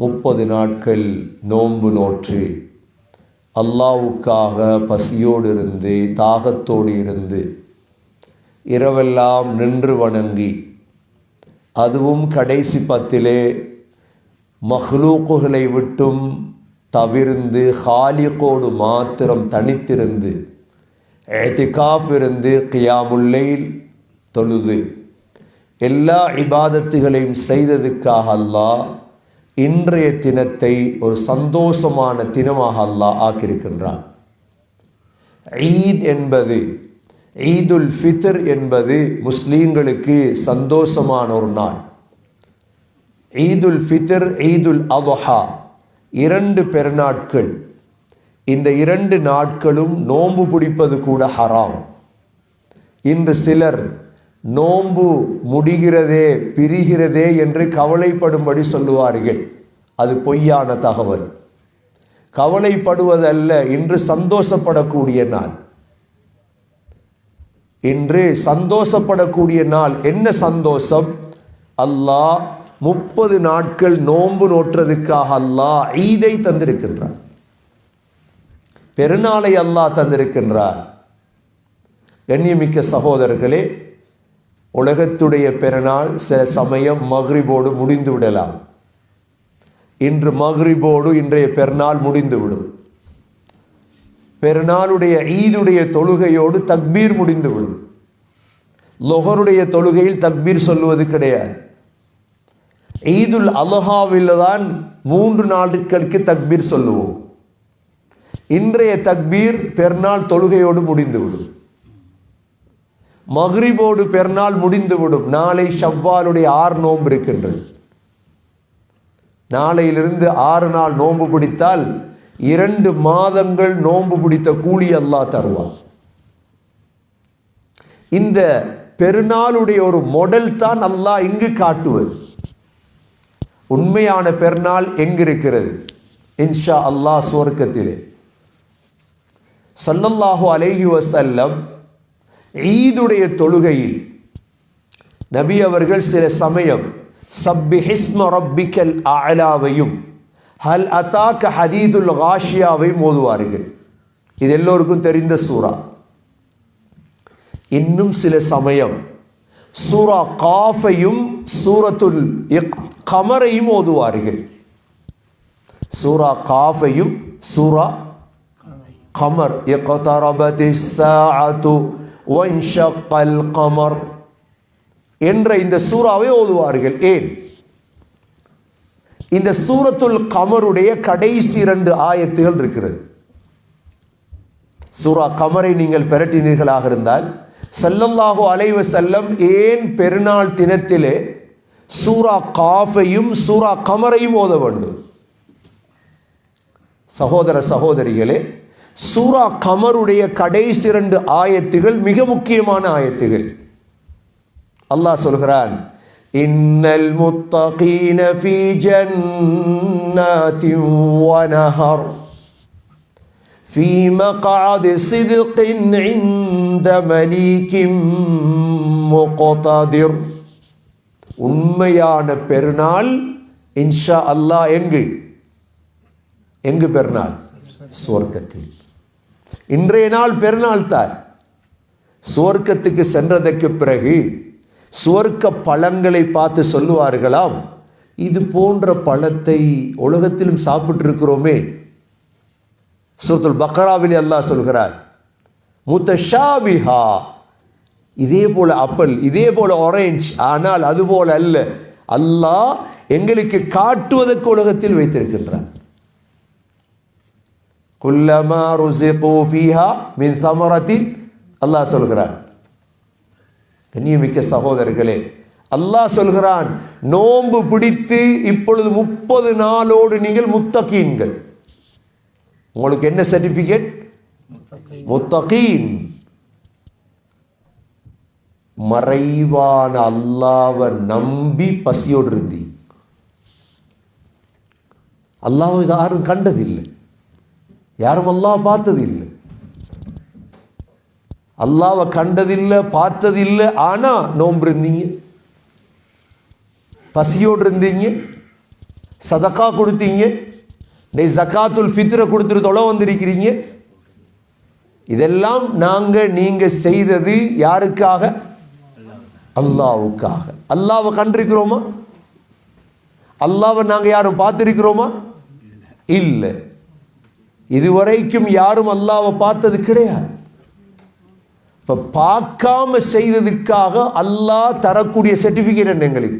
முப்பது நாட்கள் நோன்பு நோற்று. அல்லாவுக்காக பசியோடு இருந்து தாகத்தோடு இருந்து இரவெல்லாம் நின்று வணங்கி அதுவும் கடைசி பத்திலே மஹ்லூக்குகளை விட்டும் தவிர்ந்து ஹாலிகோடு மாத்திரம் தனித்திருந்து ஏத்திகாஃப் இருந்து கியாமுல்லையில் தொழுது எல்லா இபாதத்துகளையும் செய்ததுக்காக அல்லாஹ் இன்றைய தினத்தை ஒரு சந்தோஷமான தினமாக அல்லாஹ் ஆக்கியிருக்கின்றான். ஈத் என்பது ஈதுல் ஃபித்ர் என்பது முஸ்லீம்களுக்கு சந்தோஷமான ஒரு நாள். ஈதுல் ஃபித்ர் ஈதுல் அல்ஹா இரண்டு பெருநாட்கள். இந்த இரண்டு நாட்களும் நோன்பு பிடிப்பது கூட ஹராம். இன்று சிலர் நோன்பு முடிகிறதே பிரிகிறதே என்று கவலைப்படும்படி சொல்லுவார்கள். அது பொய்யான தகவல். கவலைப்படுவதல்ல இன்று சந்தோஷப்படக்கூடிய நாள். இன்று சந்தோஷப்படக்கூடிய நாள். என்ன சந்தோஷம்? அல்லாஹ் முப்பது நாட்கள் நோன்பு நோற்றதுக்காக அல்லாஹ் ஈதை தந்திருக்கின்றார் பெருநாளை அல்லாஹ் தந்திருக்கின்றார் கண்ணியமிக்க சகோதரர்களே உலகத்துடைய பெருநாள் சில சமயம் மகிழ்வோடு முடிந்து விடலாம் இன்று மஹ்ரிபோடு இன்றைய பெருநாள் முடிந்துவிடும். பெருநாளுடைய ஈதுடைய தொழுகையோடு தக்பீர் முடிந்துவிடும். லொஹருடைய தொழுகையில் தக்பீர் சொல்லுவது கிடையாது. ஈதுல் அலஹாவில் தான் மூன்று நாட்களுக்கு தக்பீர் சொல்லுவோம். இன்றைய தக்பீர் பெருநாள் தொழுகையோடு முடிந்துவிடும். மஹ்ரிபோடு பெருநாள் முடிந்துவிடும். நாளை ஷவ்வாலுடைய ஆறு நோன்பு இருக்கின்றது. நாளையிலிருந்து ஆறு நாள் நோன்பு பிடித்தால் இரண்டு மாதங்கள் நோன்பு பிடித்த கூலி அல்லாஹ் தருவான். இந்த பெருநாளுடைய ஒரு மொடல் தான் அல்லாஹ் இங்கு காட்டுவது. உண்மையான பெருநாள் எங்கிருக்கிறது? இன்ஷா அல்லாஹ் சுவர்க்கத்திலே. சல்லல்லாஹு அலேஹி வசல்லம் ஈதுடைய தொழுகையில் நபி அவர்கள் சில சமயம் சப்பிஹிஸ்ம ரப்பிக்கல் அலாவையும் ஹல் அத்தாக்க ஹதீதுல் ஹாஷியாவையும் ஓதுவார்கள் இது எல்லோருக்கும் தெரிந்த சூறா இன்னும் சில சமயம் சூரா காஃபையும் சூரத்துல் கமரையும் ஓதுவார்கள் சூரா காஃபையும் சூரா கமர் இக்தரபதி சாஅத்து வன்ஷக்கல் கமர் என்ற இந்த சூறாவை ஓதுவார்கள். ஏன்? இந்த சூரத்துல் கமருடைய கடைசி இரண்டு ஆயத்துகள் இருக்கிறது. சூரா கமரை நீங்கள் பெரட்டினீர்களாக இருந்தால் செல்லல்லாஹு அலைவ செல்லம் ஏன் பெருநாள் தினத்திலே சூரா காஃபையும் சூரா கமரையும் ஓத வேண்டும்? சகோதர சகோதரிகளே சூரா கமருடைய கடைசி இரண்டு ஆயத்துகள் மிக முக்கியமான ஆயத்துகள். அல்லாஹ் சொல்கிறான் இன்னல் முத்தகீன ஃபீ ஜன்னாத்தின் வனஹர் ஃபீ மகாது சிதுகின் இந்த மலீக்கிம் முகோதாதிர். உண்மையான பெருநாள் இன்ஷா அல்லாஹ் எங்கு? எங்கு பெருநாள்? சுவர்க்கத்தில். இன்றைய நாள் பெருநாள் தான் சுவர்க்கத்துக்கு சென்றதற்கு பிறகு சுவர்க்க பழங்களை பார்த்து சொல்லுவார்களாம். இது போன்ற பழத்தை உலகத்திலும் சாப்பிட்டிருக்கிறோமே. சூரத்துல் பக்ராவில் அல்லாஹ் சொல்கிறார் முத்தஷாபிஹா. இதே போல அப்பல் இதே போல ஆரஞ்ச் ஆனால் அதுபோல் அல்ல. அல்லாஹ் எங்களுக்கு காட்டுவதற்கு உலகத்தில் வைத்திருக்கின்றார். குல்லமா ருசிகோ ஃபீஹா மின் சமரத்தின் அல்லாஹ் சொல்கிறான் கண்ணியமிக்க சகோதரர்களே அல்லாஹ் சொல்கிறான் நோன்பு பிடித்து இப்பொழுது முப்பது நாளோடு நீங்கள் முத்தகீன்கள். உங்களுக்கு என்ன சர்டிபிகேட் முத்தகீன். மறைவான அல்லாவை நம்பி பசியோடு இருந்தி. அல்லாவை யாரும் கண்டதில்லை. யாரும் அல்லாஹ் பார்த்தது இல்லை அல்லாவை கண்டதில்லை பார்த்ததில்லை ஆனால் நோன்பு இருந்தீங்க பசியோடு இருந்தீங்க சதக்கா கொடுத்தீங்க. டே ஜக்காத்துல் ஃபித்ரை கொடுத்துட்டு தொலை வந்திருக்கிறீங்க. இதெல்லாம் நாங்கள் நீங்கள் செய்தது யாருக்காக? அல்லாவுக்காக. அல்லாவை கண்டிருக்கிறோமா? அல்லாவை நாங்கள் யாரும் பார்த்துருக்கிறோமா? இல்லை. இதுவரைக்கும் யாரும் அல்லாவை பார்த்தது கிடையாது. இப்போ பார்க்காம செய்ததுக்காக அல்லாஹ் தரக்கூடிய சர்டிஃபிகேட் என்ன எங்களுக்கு?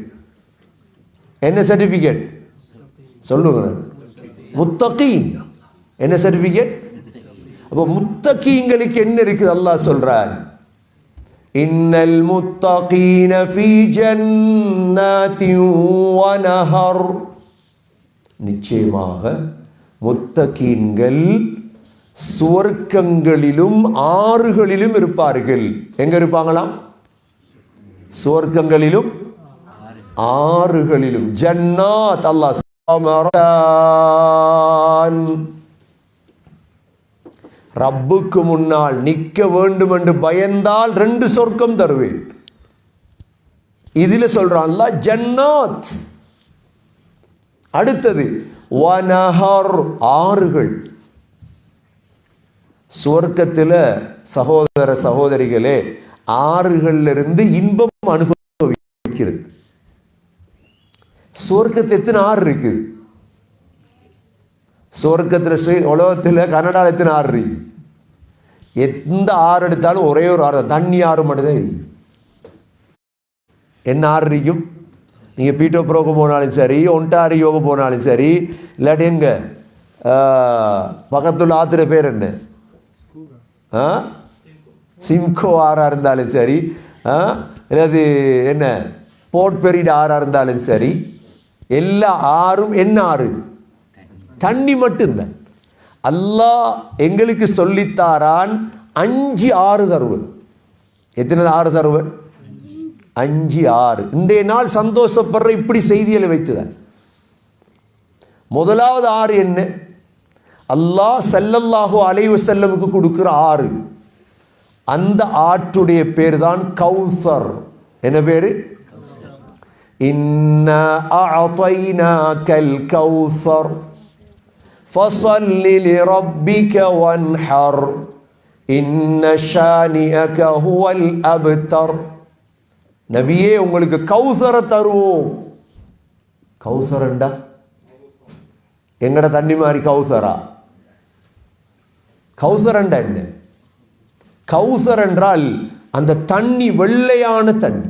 என்ன சர்டிஃபிகேட் சொல்லுங்க. முத்தகீன். என்ன சர்டிஃபிகேட் அப்போ முத்தகீங்களுக்கு என்ன இருக்குது அல்லாஹ் சொல்றார்? இன்னல் முத்தகீன ஃபீ ஜன்னாத்தின் வனஹர் நிச்சயமாக முத்தகீன்கள் சுவர்க்கங்களிலும் ஆறுகளிலும் இருப்பார்கள். எங்க இருப்பாங்களாம்? சுவர்க்கங்களிலும் ஆறுகளிலும். ஜன்னாத் அல்லாஹ் ரப்புக்கு முன்னால் நிற்க வேண்டும் என்று பயந்தால் ரெண்டு சொர்க்கம் தருவேன். இதுல சொல்றான்ல ஜன்னாத். அடுத்தது வனஹர் ஆறுகள். சுவர்க்கத்தில் சகோதர சகோதரிகளே ஆறுகளிலிருந்து இன்பம் அனுபவிக்கிறது. சுவர்க்கத்தில் எத்தனை ஆறு இருக்குது? சுவர்க்கத்தில் ஸ்ரீ உலகத்தில் கனடாவில் எத்தனை ஆறு இருக்கு எந்த ஆறு எடுத்தாலும் ஒரே ஒரு ஆறு தான். தண்ணி ஆறு மட்டும்தான் இருக்கு என்ன ஆறு இருக்கும் நீங்கள் பீட்டோ ப்ரோக்கு போனாலும் சரி ஒன்டாரியோக்கு போனாலும் சரி இல்லாட்டி எங்கே? பக்கத்துள்ள ஆத்திர பேர் என்ன? சிம்கோ ஆறாக இருந்தாலும் சரி ஆ? என்ன? போர்ட்பெரிட் ஆறாக இருந்தாலும் சரி எல்லா ஆறும் என்ன ஆறு? தண்ணி மட்டும்தான். அல்லாஹ் எங்களுக்கு சொல்லித்தாரான் அஞ்சு ஆறு தருவன் எத்தனை ஆறு தருவன் அஞ்சு ஆறு. இன்றைய நாள் சந்தோஷப்படுற இப்படி செய்திகளை வைத்துதான். முதலாவது ஆறு என்ன? அல்லாஹ் சல்லல்லாஹு அலைவு செல்லமுக்கு கொடுக்குற ஆறு. அந்த ஆற்றுடைய பேர் தான் கௌசர். என்ன பேர்? கௌசர். நபியே உங்களுக்கு கௌசர தருவோம். கௌசரண்டா? எங்கட தண்ணி மாதிரி கௌசரா? கௌசரண்டா என்ன கௌசர் என்றால் அந்த தண்ணி வெள்ளையான தண்ணி.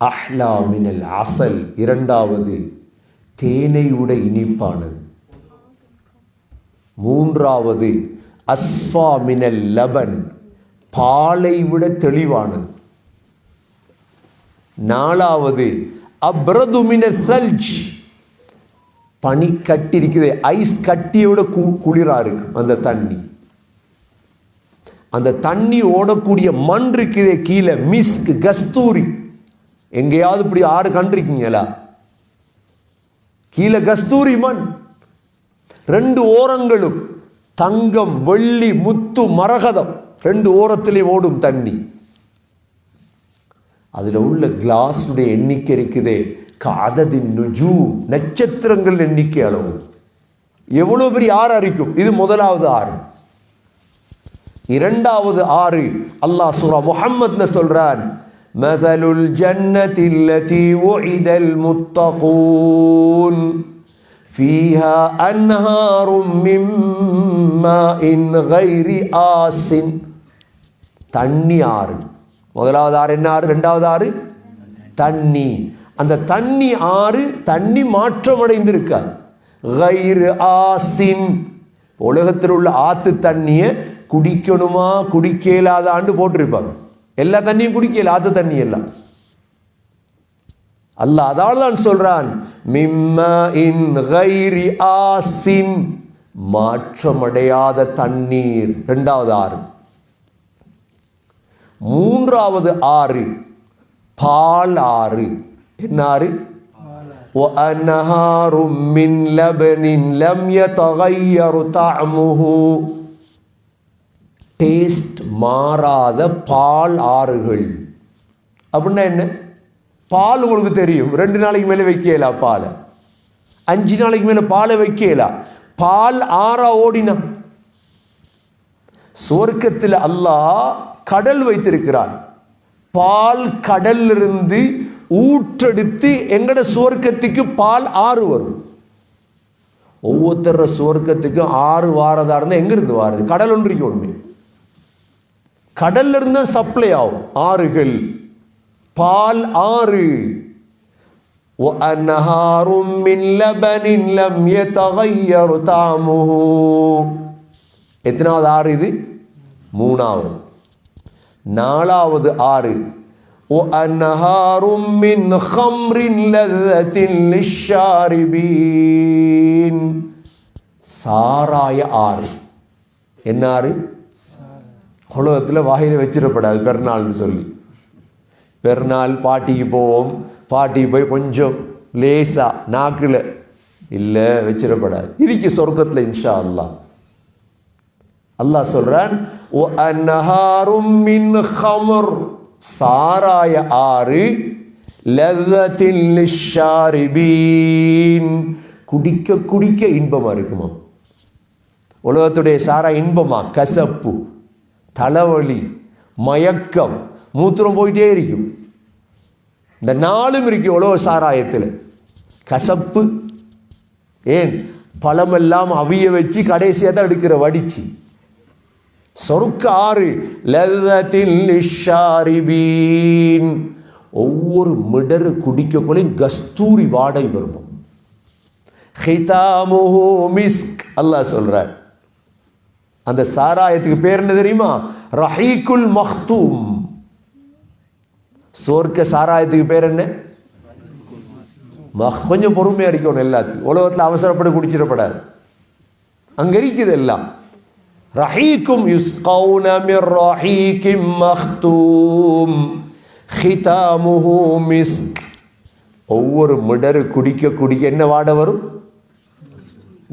அஹ்லா மினல் அசல் இரண்டாவது தேனையுட இனிப்பானது. மூன்றாவது அஸ்வா மினல் லபன் பாலை விட தெளிவானது. நாலாவது அப்ரது மின சல்ஜ் பனி கட்டி இருக்குது ஐஸ் கட்டியோட கு குளிராக இருக்கு அந்த தண்ணி. அந்த தண்ணி ஓடக்கூடிய மண் இருக்குதே கீழே மிஸ்க் கஸ்தூரி. எங்கேயாவது இப்படி ஆறு கண்டிருக்கீங்களா கீழே கஸ்தூரி மண். ரெண்டு ஓரங்களும் தங்கம் வெள்ளி முத்து மரகதம். ரெண்டு ஓரத்திலே ஓடும் தண்ணி. அதில் உள்ள கிளாஸுடைய எண்ணிக்கை இருக்குதே. காததின் நுஜூ நட்சத்திரங்கள் எண்ணிக்கை அளவு எவ்வளவு பெரிய ஆறு அரிக்கும் இது முதலாவது ஆறு இரண்டாவது ஆறு அல்லாஹ் சூரா முஹம்மத்ல சொல்றான் مثل الجنة التي وعد المتقون فيها أنهار من ماء غير آس தண்ணி ஆறு முதலாவது ஆறு என்ன ஆறு ரெண்டாவது ஆறு தண்ணி அந்த தண்ணி ஆறு தண்ணி மாற்றமடைந்திருக்காது கைரு ஆசின். உலகத்தில் உள்ள ஆத்து தண்ணியை குடிக்கணுமா குடிக்க போட்டிருப்பாங்க. எல்லா தண்ணியும் குடிக்கல ஆத்து தண்ணி எல்லாம் அல்ல அதால் தான் சொல்றான் மிம்ம இன் ஆசின். மாற்றமடையாத தண்ணீர். இரண்டாவது ஆறு. மூன்றாவது ஆறு பால் ஆறு. என்ன ஆறு وأنهار من لبن لم يتغير طعمه டேஸ்ட் மாறாத பால் ஆறுகள் அப்படின்னா என்ன பால் உங்களுக்கு தெரியும் ரெண்டு நாளைக்கு மேலே வைக்கலா பாலை அஞ்சு நாளைக்கு மேலே பாலை வைக்கலா பால் ஆறா ஓடினா சுவர்க்கத்தில் அல்லாஹ் கடல் வைத்திருக்கிறான் பால் கடல்லிருந்து ஊற்றெடுத்து எங்கட சுவர்க்கத்துக்கு பால் ஆறு வரும் ஒவ்வொருத்தர சுவர்க்கத்துக்கும் ஆறு வாரதா இருந்தால் எங்கிருந்து வாருது கடல் ஒன்றிக்கு ஒன்று கடல்ல இருந்து சப்ளை ஆகும் ஆறுகள் பால் ஆறு وأنهار من لبن لم يتغير طعمه எத்தனாவது ஆறு இது மூணாவது நாலாவது ஆறு وأنهار من خمر لذة للشاربين சாராய ஆறு என்ன ஆறு உலகத்தில் வாயில் வச்சிடப்படாது பெருநாள்னு சொல்லி பெருநாள் பாட்டிக்கு போவோம் பாட்டிக்கு போய் கொஞ்சம் லேசா நாக்கில் இல்லை வச்சிடப்படாது இதுக்கு சொர்க்கத்தில் இன்ஷா அல்லாஹ் அல்லாஹ் சொல்றான் சாராய ஆறு குடிக்க குடிக்க இன்பமா இருக்குமா? உலகத்துடைய சாரா இன்பமா? கசப்பு தலைவலி மயக்கம் மூத்திரம் போயிட்டே இருக்கும். இந்த நாளும் இருக்கு உலக சாராயத்தில். கசப்பு ஏன்? பழமெல்லாம் அவிய வச்சு கடைசியாக தான் எடுக்கிற வடிச்சு. சொருக்க ஆறு லல்லத்தின் ஒவ்வொரு மிடரு குடிக்கக்குள்ளையும் கஸ்தூரி வாடை வருமோ? ஹிதாமுஹு மிஸ்க் அல்லாஹ் சொல்கிறார் அந்த சாராயத்துக்கு பேர் என்ன தெரியுமா? ரஹீக்குல் மஹ்தூம். சோர்க்க சாராயத்துக்கு பேர் என்ன? மஹ்- கொஞ்சம் பொறுமையாக இருக்கணும் எல்லாத்துக்கும். உலகத்தில் அவசரப்பட்டு குடிச்சிடப்படாது. அங்கே இருக்குது எல்லாம். ரஹீக்கும் யுஸ்கௌனமிர் ரஹீக்கிம் மக்தூம் ஹிதாமுஹு மிஸ்க் ஒவ்வொரு மிடரு குடிக்க குடிக்க என்ன வாட வரும்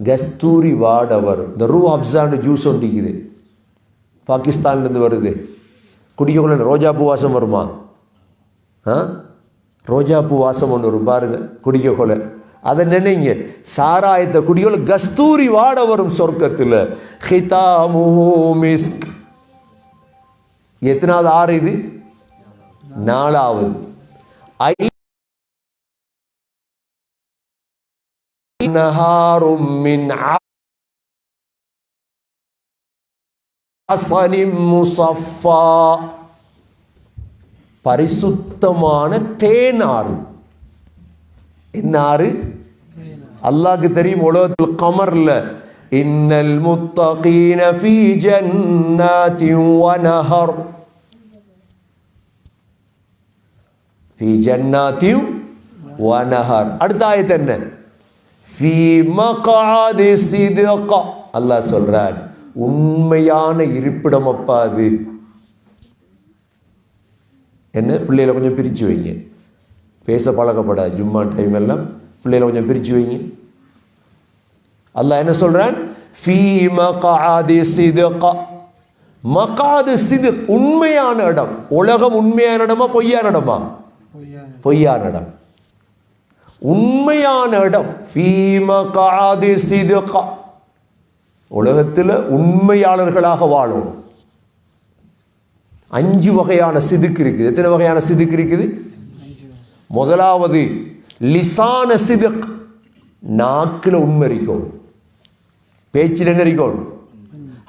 கஸ்தூரி வாட வரும் இந்த ரூ அப்சான்னு ஜூஸ் ஒண்டிக்குது பாகிஸ்தான்லேருந்து வருது குடிக்கக்குள்ள ரோஜா பூ வாசம் வருமா ஆ ரோஜா பூ வாசம் ஒன்று வரும் பாருங்க குடிக்கக்குள்ள அதை நினைங்க. சாராயத்தை குடியோல கஸ்தூரி வாட வரும் சொர்க்கத்தில். எத்தனாவது ஆறு இது? நாலாவது. பரிசுத்தமான தேனாறு என்ன ஆறு அல்லாஹ்க்கு தெரியும் உலகத்தில் கமர்ல இன்னல் முத்தகீன ஃபீ ஜன்னாத்தின் வனஹர் ஃபீ ஜன்னாத்தின் வனஹர் அடுத்த ஆயத்து என்ன? ஃபீ மகாதி சிதக. அல்லாஹ் சொல்றான் உண்மையான இருப்பிடம் அப்பா அது என்ன? பிள்ளைகளை கொஞ்சம் பிரித்து வைங்க. பேச பழக்கப்படாது ஜும்மா டைம் எல்லாம் பிள்ளைகளை கொஞ்சம் பிரித்து வைங்க. அல்லாஹ் என்ன சொல்கிறான் ஃபீ மகாதி சிதக. மகாது சிது உண்மையான இடம். உலகம் உண்மையான இடமா பொய்யான இடமா? பொய்யான இடம். உண்மையான இடம். ஃபீமகாதி சிதுக. உலகத்தில் உண்மையாளர்களாக வாழும் அஞ்சு வகையான சிதுக்கு இருக்குது. எத்தனை வகையான சிதுக்கு இருக்குது? முதலாவது லிசான நாக்கில் உண்மை இருக்கும் பேச்சில் என்ன இருக்கும்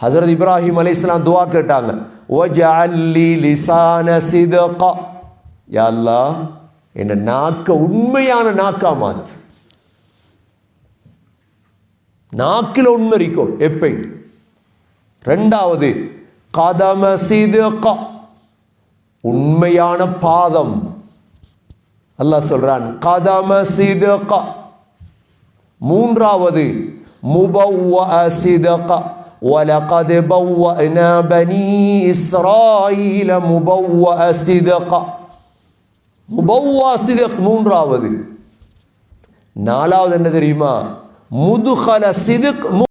ஹசரத் இப்ராஹிம் அலைஹிஸ்ஸலாம் துவா கேட்டாங்க. ஒஜஅல்லி லிசான சிதுக. யா என்ன நாக்க உண்மையான நாக்கா மாத்து நாக்கில் உண்மை இருக்கும் எப்பை ரெண்டாவது கதம சிதுக. உண்மையான பாதம். அல்லாஹ் சொல்றான் கதம சிதுக மூன்றாவது முபவ்வ சிதுக ولقد بوأنا بني إسرائيل مبوأ صدق முபவ்வா சிதக் மூன்றாவது நாலாவது என்ன தெரியுமா முதுகல சிதுக்